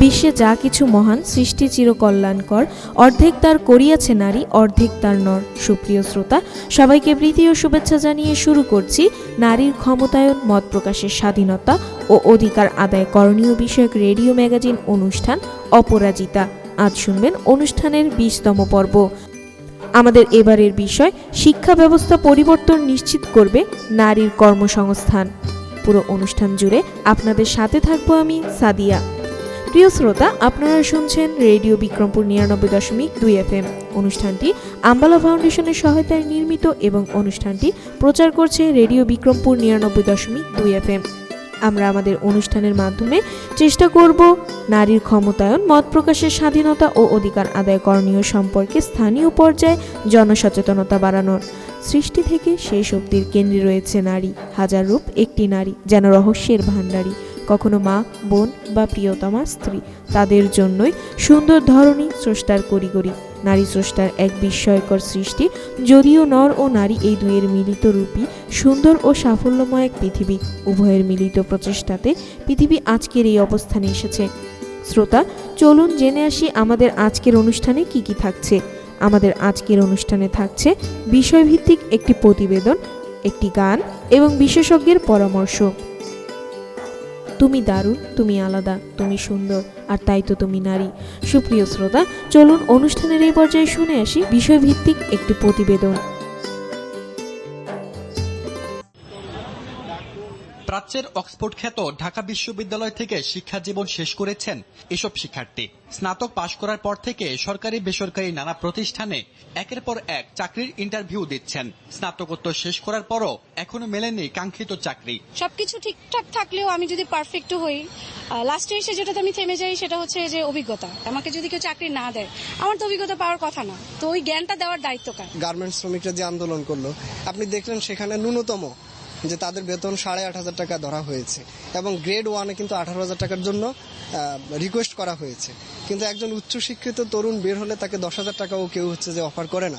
বিশ্বে যা কিছু মহান সৃষ্টি চিরকল্যাণকর, অর্ধেক তার করিয়াছে নারী, অর্ধেক তার নর। সুপ্রিয় শ্রোতা, সবাইকে প্রীতি ও শুভেচ্ছা জানিয়ে শুরু করছি নারীর ক্ষমতায়ন, মত প্রকাশের স্বাধীনতা ও অধিকার আদায় করণীয় বিষয়ক রেডিও ম্যাগাজিন অনুষ্ঠান অপরাজিতা। আজ শুনবেন অনুষ্ঠানের বিশতম পর্ব। আমাদের এবারের বিষয়, শিক্ষা ব্যবস্থা পরিবর্তন নিশ্চিত করবে নারীর কর্মসংস্থান। পুরো অনুষ্ঠান জুড়ে আপনাদের সাথে থাকব আমি সাদিয়া। প্রিয় শ্রোতা, আপনারা শুনছেন রেডিও বিক্রমপুর নিরানব্বই দশমিক দুই এফ এম অনুষ্ঠানটি আম্বালা ফাউন্ডেশনের সহায়তায় নির্মিত এবং অনুষ্ঠানটি প্রচার করছে রেডিও বিক্রমপুর নিরানব্বই দশমিক দুই এফ এম আমরা আমাদের অনুষ্ঠানের মাধ্যমে চেষ্টা করব নারীর ক্ষমতায়ন, মত প্রকাশের স্বাধীনতা ও অধিকার আদায় করণীয় সম্পর্কে স্থানীয় পর্যায়ে জনসচেতনতা বাড়ানোর। সৃষ্টি থেকে শেষ অব্দির কেন্দ্রে রয়েছে নারী, হাজার রূপ একটি নারী, যেন রহস্যের ভাণ্ডারী। কখনো মা, বোন বা প্রিয়তমা স্ত্রী। তাদের জন্যই সুন্দর ধরনী স্রষ্টার করিগরি। নারী স্রষ্টার এক বিস্ময়কর সৃষ্টি, যদিও নর ও নারী এই দুয়ের মিলিত রূপী সুন্দর ও সাফল্যময় এক পৃথিবী। উভয়ের মিলিত প্রচেষ্টাতে পৃথিবী আজকের এই অবস্থানে এসেছে। শ্রোতা, চলুন জেনে আসি আমাদের আজকের অনুষ্ঠানে কি কি থাকছে। আমাদের আজকের অনুষ্ঠানে থাকছে বিষয়ভিত্তিক একটি প্রতিবেদন, একটি গান এবং বিশেষজ্ঞের পরামর্শ। তুমি দারুণ, তুমি আলাদা, তুমি সুন্দর, আর তাই তো তুমি নারী। সুপ্রিয় শ্রোতা, চলুন অনুষ্ঠানের এই পর্যায়ে শুনে আসি বিষয়ভিত্তিক একটি প্রতিবেদন। প্রাচ্যের অক্সফোর্ড খ্যাত ঢাকা বিশ্ববিদ্যালয় থেকে শিক্ষা জীবন শেষ করেছেন এসব শিক্ষার্থী। স্নাতক পাশ করার পর থেকে সরকারি বেসরকারি নানা প্রতিষ্ঠানে একের পর এক চাকরির ইন্টারভিউ দিচ্ছেন। স্নাতকোত্তর শেষ করার পরও এখনও মেলেনি কাঙ্ক্ষিত চাকরি। সবকিছু ঠিকঠাক থাকলেও আমি যদি পারফেক্ট হই লাস্টে এসে যেটাতে আমি থেমে যাই সেটা হচ্ছে যে অভিজ্ঞতা। আমাকে যদি কেউ চাকরি না দেয় আমার তো অভিজ্ঞতা পাওয়ার কথা না। তো ওই জ্ঞানটা দেওয়ার দায়িত্ব কার? গার্মেন্টস শ্রমিকরা যে আন্দোলন করল আপনি দেখলেন সেখানে ন্যূনতম যে তাদের বেতন সাড়ে আট হাজার টাকা ধরা হয়েছে। এবং গ্রেড ওয়ানে কিন্তু আঠারো হাজার টাকার জন্য রিকোয়েস্ট করা হয়েছে। কিন্তু একজন উচ্চশিক্ষিত তরুণ বের হলে তাকে দশ হাজার টাকাও কেউ হচ্ছে যে অফার করে না।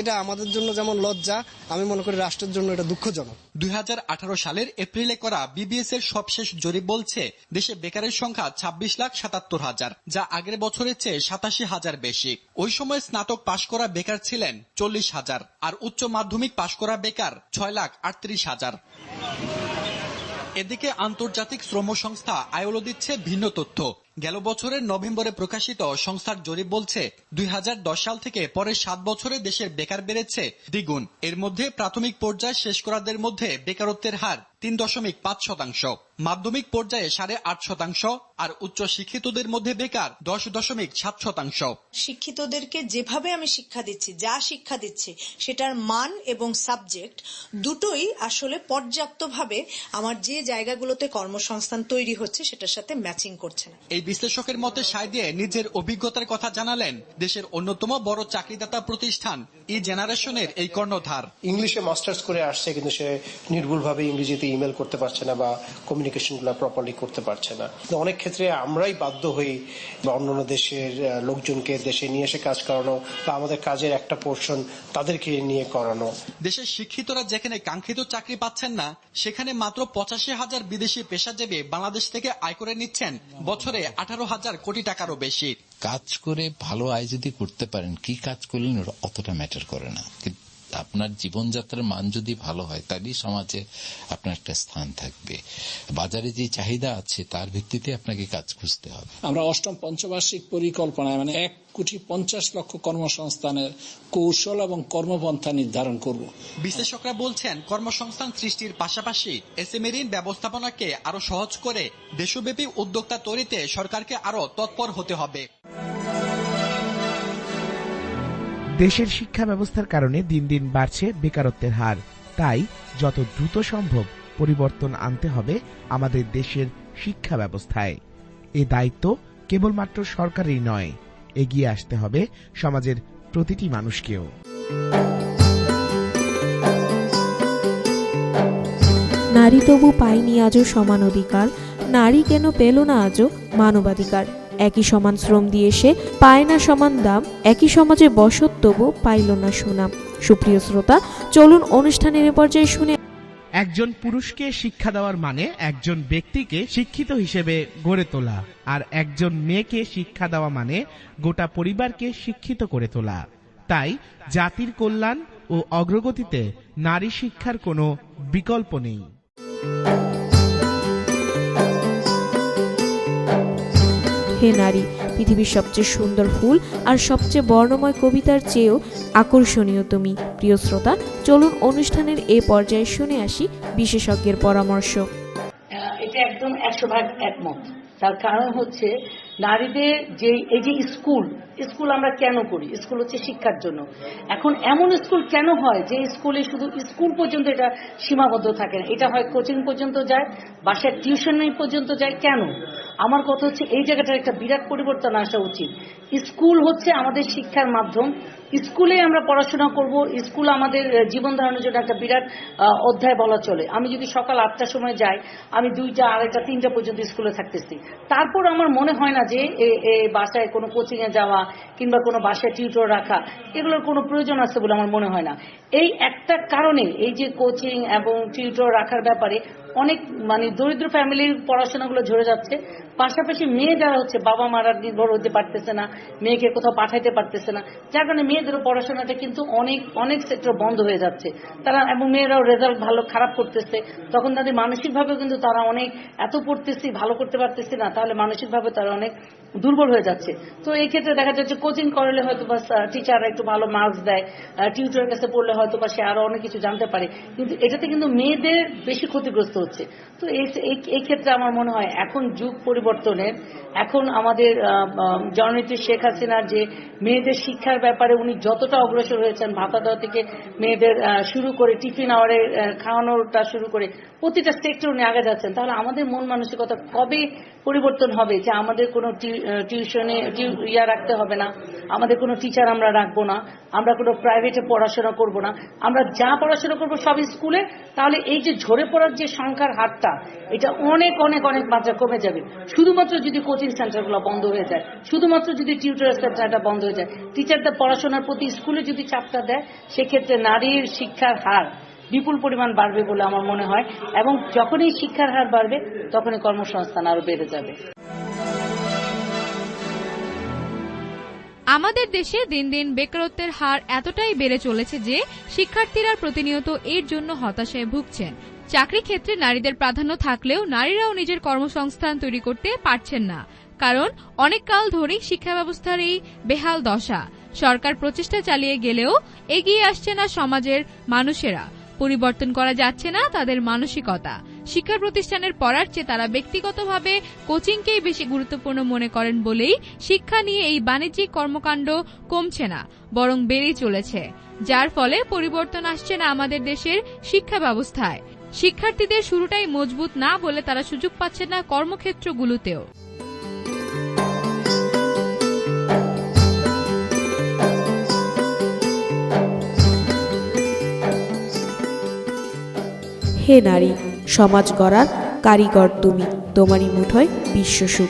এটা আমাদের জন্য যেমন লজ্জা, আমি মনে করি রাষ্ট্রের জন্য এটা দুঃখজনক। দুই হাজার আঠারো সালের এপ্রিলে করা বিবিএস এর সবশেষ জরিপ বলছে, দেশে বেকারের সংখ্যা ছাব্বিশ লাখ সাতাত্তর হাজার, যা আগের বছরের চেয়ে সাতাশি হাজার বেশি। ওই সময় স্নাতক পাশ করা বেকার ছিলেন চল্লিশ হাজার, আর উচ্চ মাধ্যমিক পাশ করা বেকার ছয় লাখ আটত্রিশ হাজার। এদিকে আন্তর্জাতিক শ্রম সংস্থা আয়োলো দিচ্ছে ভিন্ন তথ্য। গেল বছরের নভেম্বরে প্রকাশিত সংস্থার জরিপ বলছে, দুই হাজার দশ সাল থেকে পরের সাত বছরে দেশের বেকার বেড়েছে দ্বিগুণ। এর মধ্যে প্রাথমিক পর্যায়ে শেষ করাদের মধ্যে বেকারত্বের হার তিন দশমিক পাঁচ শতাংশ মাধ্যমিক পর্যায়ে সাড়ে আট শতাংশ আর উচ্চ শিক্ষিতদের মধ্যে বেকার দশ দশমিক সাত শতাংশ। শিক্ষিতদেরকে যেভাবে আমি শিক্ষা দিচ্ছি যা শিক্ষা দিচ্ছি সেটার মান এবং সাবজেক্ট দুটোই আসলে পর্যাপ্তভাবে আমার যে জায়গাগুলোতে কর্মসংস্থান তৈরি হচ্ছে সেটার সাথে ম্যাচিং করছে না। এই বিশ্লেষকের মতে সায় দিয়ে নিজের অভিজ্ঞতার কথা জানালেন দেশের অন্যতম বড় চাকরিদাতা প্রতিষ্ঠান ই জেনারেশনের এই কর্ণধার। ইংলিশে মাস্টার্স করে আসছে কিন্তু সে নির্ভুলভাবে ইংরেজিতে ইমেল করতে পারছে না বা কমিউনিকেশনগুলো প্রপারলি করতে পারছে না। অনেক ক্ষেত্রে আমরাই বাধ্য হই বা অন্যান্য দেশের লোকজনকে দেশে নিয়ে এসে কাজ করানো বা আমাদের কাজের একটা পোর্শন তাদেরকে নিয়ে করানো। দেশের শিক্ষিতরা যেখানে কাঙ্ক্ষিত চাকরি পাচ্ছেন না সেখানে মাত্র পঁচাশি হাজার বিদেশি পেশাজীবী বাংলাদেশ থেকে আয় করে নিচ্ছেন বছরে আঠারো হাজার কোটি টাকারও বেশি। কাজ করে ভালো আয় যদি করতে পারেন কি কাজ করলেন ওটা অতটা ম্যাটার করে না? কিন্তু আপনার জীবনযাত্রার মান যদি ভালো হয় তাহলেই সমাজে আপনার একটা স্থান থাকবে। বাজারে যে চাহিদা আছে তার ভিত্তিতে আপনাকে কাজ খুঁজতে হবে। আমরা অষ্টম পঞ্চবার্ষিক পরিকল্পনায় মানে এক কোটি পঞ্চাশ লক্ষ কর্মসংস্থানের কৌশল এবং কর্মপন্থা নির্ধারণ করব। বিশ্লেষকরা বলছেন কর্মসংস্থান সৃষ্টির পাশাপাশি এসএমএর ব্যবস্থাপনাকে আরও সহজ করে দেশব্যাপী উদ্যোক্তা তৈরিতে সরকারকে আরও তৎপর হতে হবে। দেশের শিক্ষা ব্যবস্থার কারণে দিন দিন বাড়ছে বেকারত্বের হার। তাই যত দ্রুত সম্ভব পরিবর্তন আনতে হবে আমাদের দেশের শিক্ষা ব্যবস্থায় এ দায়িত্ব কেবলমাত্র সরকারেরই নয়, এগিয়ে আসতে হবে সমাজের প্রতিটি মানুষকেও। নারী তবু পায়নি আজও সমান অধিকার, নারী কেন পেল না আজও মানবাধিকার? একই সমান শ্রম দিয়ে সে পায় না সমান দাম, একই সমাজে বসত তবু পাইল না সুনাম। সুপ্রিয় শ্রোতা, চলুন অনুষ্ঠানের পর্যায়ে শুনে একজন পুরুষকে শিক্ষা দেওয়ার মানে একজন ব্যক্তিকে শিক্ষিত হিসেবে গড়ে তোলা, আর একজন মেয়েকে শিক্ষা দেওয়া মানে গোটা পরিবারকে শিক্ষিত করে তোলা। তাই জাতির কল্যাণ ও অগ্রগতিতে নারী শিক্ষার কোনো বিকল্প নেই। হে নারী, পৃথিবীর সবচেয়ে সুন্দর ফুল আর সবচেয়ে বর্ণময় কবিতার চেয়েও আকর্ষণীয় তুমি। প্রিয় শ্রোতা, চলুন অনুষ্ঠানের এ পর্যায়ে শুনে আসি বিশেষজ্ঞের পরামর্শ। এটা একদম একশো ভাগ একমত। তার কারণ হচ্ছে নারীদের যে, এই যে স্কুল স্কুল আমরা কেন করি? স্কুল হচ্ছে শিক্ষার জন্য। এখন এমন স্কুল কেন হয় যে স্কুলে শুধু স্কুল পর্যন্ত এটা সীমাবদ্ধ থাকে না? এটা হয় কোচিং পর্যন্ত যায়, বাসায় টিউশন পর্যন্ত যায়, কেন? আমার কথা হচ্ছে এই জায়গাটার একটা বিরাট পরিবর্তন আসা উচিত। স্কুল হচ্ছে আমাদের শিক্ষার মাধ্যম। স্কুলে আমরা পড়াশোনা করব, স্কুল আমাদের জীবন ধারণের জন্য একটা বিরাট অধ্যায় বলা চলে। আমি যদি সকাল আটটার সময় যাই, আমি দুইটা, আড়াইটা, তিনটা পর্যন্ত স্কুলে থাকতেছি। তারপর আমার মনে হয় না যে বাসায় কোনো কোচিংয়ে যাওয়া কিংবা কোনো বাসায় টিউটর রাখা, এগুলোর কোনো প্রয়োজন আছে বলে আমার মনে হয় না। এই একটা কারণে এই যে কোচিং এবং টিউটর রাখার ব্যাপারে অনেক মানে দরিদ্র ফ্যামিলির পড়াশোনাগুলো ঝরে যাচ্ছে। পাশাপাশি মেয়ে যারা হচ্ছে বাবা মারা নির্ভর হতে পারতেছে না, মেয়েকে কোথাও পাঠাইতে পারতেছে না। যার কারণে মেয়েদের পড়াশোনাটা কিন্তু অনেক অনেক সেক্টর বন্ধ হয়ে যাচ্ছে। তারা এবং মেয়েরাও রেজাল্ট ভালো, খারাপ করতেছে। তখন তাদের মানসিকভাবেও কিন্তু তারা অনেক, এত পড়তেছি, ভালো করতে পারতেছি না। তাহলে মানসিকভাবে তারা অনেক দুর্বল হয়ে যাচ্ছে। তো এই ক্ষেত্রে দেখা যাচ্ছে কোচিং করলে হয়তো বা টিচাররা একটু ভালো মার্কস দেয় টিউটরের কাছে পড়লে হয়তো বা সে আরও অনেক কিছু জানতে পারে। কিন্তু এটাতে কিন্তু মেয়েদের বেশি ক্ষতিগ্রস্ত হচ্ছে। তো এই- ক্ষেত্রে আমার মনে হয় এখন যুগ পরিবর্তনের, এখন আমাদের জননেত্রী শেখ হাসিনার যে মেয়েদের শিক্ষার ব্যাপারে উনি যতটা অগ্রসর হয়েছেন ভাতা দেওয়া থেকে মেয়েদের শুরু করে টিফিন আওয়ারে খাওয়ানোটা শুরু করে প্রতিটা সেক্টর উনি আগে যাচ্ছেন। তাহলে আমাদের মন মানসিকতা কবে পরিবর্তন হবে যে আমাদের কোনো টিউশনে টিউ- ইয়া রাখতে হবে না। আমাদের কোনো টিচার আমরা রাখব না। আমরা কোনো প্রাইভেটে পড়াশোনা করব না। আমরা যা পড়াশোনা করব সব স্কুলে তাহলে এই যে ঝরে পড়ার যে সংখ্যার হারটা, এটা অনেক অনেক অনেক মাত্রা কমে যাবে। শুধুমাত্র যদি কোচিং সেন্টারগুলো বন্ধ হয়ে যায়, শুধুমাত্র যদি টিউটার সেন্টারটা বন্ধ হয়ে যায় টিচারদের পড়াশোনার প্রতি স্কুলে যদি চাপটা দেয়, সেক্ষেত্রে নারীর শিক্ষার হার বিপুল পরিমাণ বাড়বে বলে আমার মনে হয়। এবং যখনই শিক্ষার হার বাড়বে, তখনই কর্মসংস্থান আরও বেড়ে যাবে। আমাদের দেশে দিন দিন বেকারত্বের হার এতটাই বেড়ে চলেছে যে শিক্ষার্থীরা প্রতিনিয়ত এর জন্য হতাশায় ভুগছেন। চাকরি ক্ষেত্রে নারীদের প্রাধান্য থাকলেও নারীরাও নিজের কর্মসংস্থান তৈরি করতে পারছেন না। কারণ অনেক কাল ধরেই শিক্ষা ব্যবস্থার এই বেহাল দশা। সরকার প্রচেষ্টা চালিয়ে গেলেও এগিয়ে আসছে না সমাজের মানুষেরা। পরিবর্তন করা যাচ্ছে না তাদের মানসিকতা। শিক্ষা প্রতিষ্ঠানের পড়ার চেয়ে তারা ব্যক্তিগতভাবে কোচিংকেই বেশি গুরুত্বপূর্ণ মনে করেন বলেই শিক্ষা নিয়ে এই বাণিজ্যিক কর্মকাণ্ড কমছে না, বরং বেড়েই চলেছে, যার ফলে পরিবর্তন আসছে না আমাদের দেশের শিক্ষা ব্যবস্থায়। শিক্ষার্থীদের শুরুটাই মজবুত না বলে তারা সুযোগ পাচ্ছে না কর্মক্ষেত্রগুলোতেও। হে নারী সমাজ গড়ার কারিগর তুমি। তোমারই মুঠোয় বিশ্বসুখ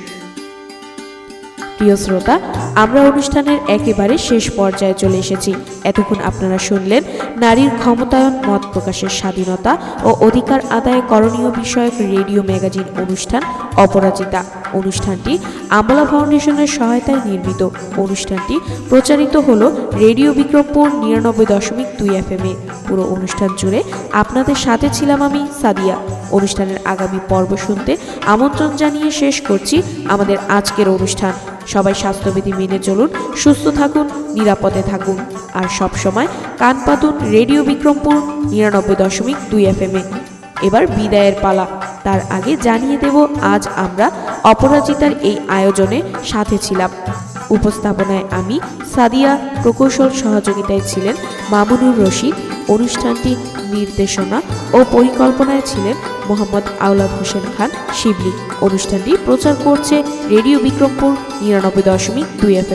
প্রিয় শ্রোতা, আমরা অনুষ্ঠানের একেবারে শেষ পর্যায়ে চলে এসেছি। এতক্ষণ আপনারা শুনলেন নারীর ক্ষমতায়ন, মত প্রকাশের স্বাধীনতা ও অধিকার আদায় করণীয় বিষয়ক রেডিও ম্যাগাজিন অনুষ্ঠান অপরাজিতা। অনুষ্ঠানটি আমলা ফাউন্ডেশনের সহায়তায় নির্মিত। অনুষ্ঠানটি প্রচারিত হল রেডিও বিক্রমপুর নিরানব্বই দশমিক দুই এফ এম এ। পুরো অনুষ্ঠান জুড়ে আপনাদের সাথে ছিলাম আমি, সাদিয়া। অনুষ্ঠানের আগামী পর্ব শুনতে আমন্ত্রণ জানিয়ে শেষ করছি আমাদের আজকের অনুষ্ঠান। সবাই স্বাস্থ্যবিধি মেনে চলুন, সুস্থ থাকুন, নিরাপদে থাকুন। আর সব সময় কান পাতুন রেডিও বিক্রমপুর নিরানব্বই দশমিক দুই এফ এম এ। এবার বিদায়ের পালা। তার আগে জানিয়ে দেব, আজ আমরা অপরাজিতার এই আয়োজনে সাথে ছিলাম। উপস্থাপনায় আমি সাদিয়া, প্রকৌশল সহযোগিতায় ছিলেন মামুনুর রশিদ, অনুষ্ঠানটি নির্দেশনা ও পরিকল্পনায় ছিলেন মোহাম্মদ আওলাদ হোসেন খান শিবলি। অনুষ্ঠানটি প্রচার করছে রেডিও বিক্রমপুর নিরানব্বই দশমিক দুই এফ